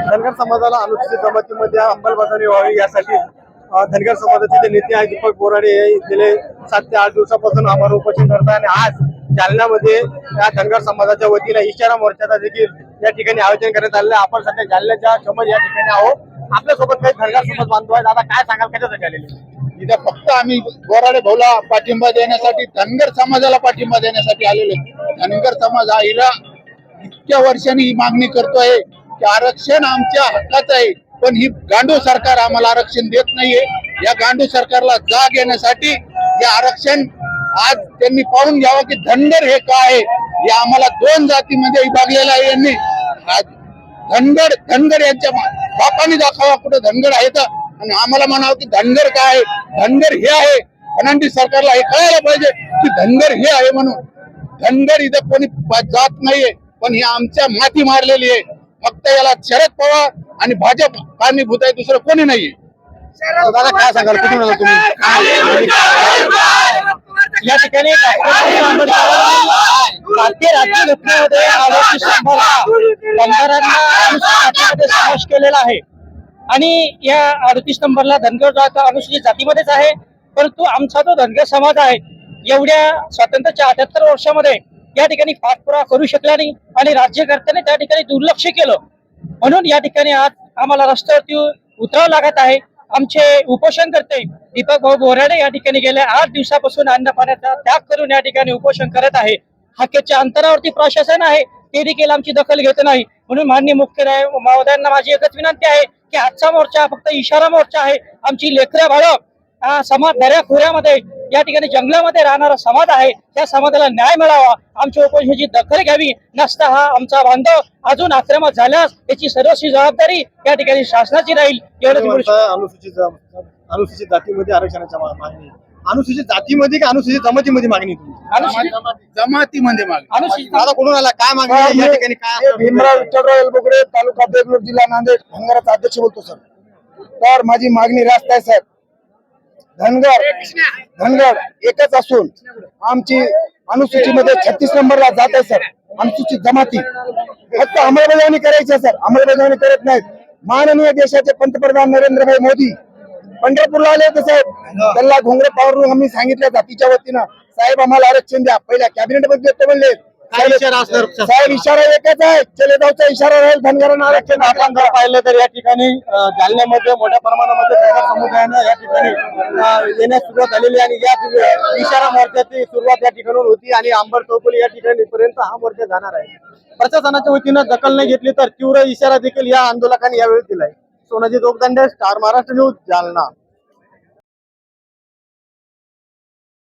धनगर समाजाला अनुसूचित जमातीमध्ये अंमलबजावणी व्हावी यासाठी धनगर समाजाचे जे नेते आहेत दीपक बोराडे हे गेले सात ते आठ दिवसापासून आम्हाला उपोषण करतात आणि आज जालन्यामध्ये या धनगर समाजाच्या वतीने इशारा मोर्चाचा देखील या ठिकाणी आयोजन करण्यात आलेलं आहे. आपण सध्या जालन्याच्या समज या ठिकाणी आहोत. आपल्यासोबत काही धनगर समाज बांधव आहेत. आता काय सांगाल? कशासाठी आलेले इथं फक्त आम्ही बोराडे भाऊला पाठिंबा देण्यासाठी धनगर समाजाला पाठिंबा देण्यासाठी आलेलो धनगर समाज हा हिरा इतक्या वर्षांनी ही मागणी करतोय. की आरक्षण आमच्या हक्काचं आहे पण ही गांडू सरकार आम्हाला आरक्षण देत नाहीये. या गांडू सरकारला जाग येण्यासाठी हे आरक्षण आज त्यांनी पाहून घ्यावं की धनगर हे काय आहे? हे आम्हाला दोन जातीमध्ये विभागलेलं आहे यांनी. धनगर धनगर यांच्या बापाने दाखवा कुठं धनगर आहे तर. आणि आम्हाला म्हणावं की धनगर काय आहे? धनगर हे आहे. फडणवीस सरकारला हे कळायला पाहिजे की धनगर हे आहे म्हणून. धनगर इथं कोणी जात नाहीये पण ही आमच्या माती मारलेली आहे. फक्त याला शरद पवार आणि भाजप कारणीभूत आहे दुसरं कोणी नाहीये. दादा काय सांगाल? कुठून आला तुम्ही? या ठिकाणी भारतीय धनगरांना अनुसूचित जातीमध्ये समावेश केलेला आहे. आणि या अडतीस नंबरला धनगर जात अनुसूचित जातीमध्येच आहे परंतु आमचा जो धनगर समाज आहे एवढ्या स्वातंत्र्याच्या अठ्याहत्तर वर्षामध्ये या ठिकाणी पाठपुरावा करू शकला नाही आणि राज्यकर्त्याने त्या ठिकाणी दुर्लक्ष केलं. म्हणून या ठिकाणी आज आम्हाला रस्त्यावरती उतरावं लागत आहे. आमचे उपोषण करते दीपक भाऊ बोराडे या ठिकाणी गेल्या आठ दिवसापासून अन्न पाण्याचा त्याग करून या ठिकाणी उपोषण करत आहे. हाकेच्या अंतरावरती प्रशासन आहे. ते देखील आमची दखल घेत नाही. म्हणून माननीय मुख्य महोदयांना माझी एकच विनंती आहे की आजचा मोर्चा फक्त इशारा मोर्चा आहे. आमची लेकऱ्या बाळक समाज दऱ्या खोऱ्यामध्ये या ठिकाणी जंगलामध्ये राहणारा समाज आहे त्या समाजाला न्याय मिळावा. आमच्या उपोषणाची दखल घ्यावी. नसता हा आमचा बांधव. अजून आक्रमक झाल्यास याची सर्वस्वी जबाबदारी या ठिकाणी शासनाची राहील. एवढंच अनुसूचित अनुसूचित जातीमध्ये आरक्षणाच्या मा- मागणी. अनुसूचित जातीमध्ये का अनुसूचित जमातीमध्ये मागणी जमातीमध्ये माग अनुसूचित दादा कुठून आला? काय मागणी? या ठिकाणी काय मी भीमराव विठ्ठलराव एलबुगडे तालुका देगलूर जिल्हा नांदेड धनगराचा अध्यक्ष बोलतो सर. तर माझी मागणी रास्त आहे साहेब धनगर. धनगर एकच असून आमची अनुसूचीमध्ये छत्तीस नंबरला जात आहे सर. अनुसूचित जमाती. फक्त अंमलबजावणी करायची आहे सर. अंमलबजावणी करत नाहीत. माननीय देशाचे पंतप्रधान नरेंद्रभाई मोदी पंढरपूरला आले होते साहेब. त्यांना घोंगडे पावरून आम्ही सांगितलं जातीच्या वतीनं साहेब आम्हाला आरक्षण द्या. पहिल्या कॅबिनेटमध्ये म्हणले. काय इशारा असणार साहेब इशारा एकच आहे. चलेगावचा इशारा राहील धनगरांना आरक्षण आपण जर पाहिलं तर या ठिकाणी जालन्यामध्ये मोठ्या प्रमाणामध्ये धनगर समुदायानं या ठिकाणी येण्यास सुरुवात झालेली आणि या इशारा मोर्चाची सुरुवात या ठिकाणाहून होती आणि अंबर चौकुली या ठिकाणी पर्यंत हा मोर्चा जाणार आहे. प्रशासनाच्या वतीनं दखल नाही घेतली तर तीव्र इशारा देखील या आंदोलकांनी यावेळी दिलाय. Sonaji Jogdande Star Maharashtra news Jalna.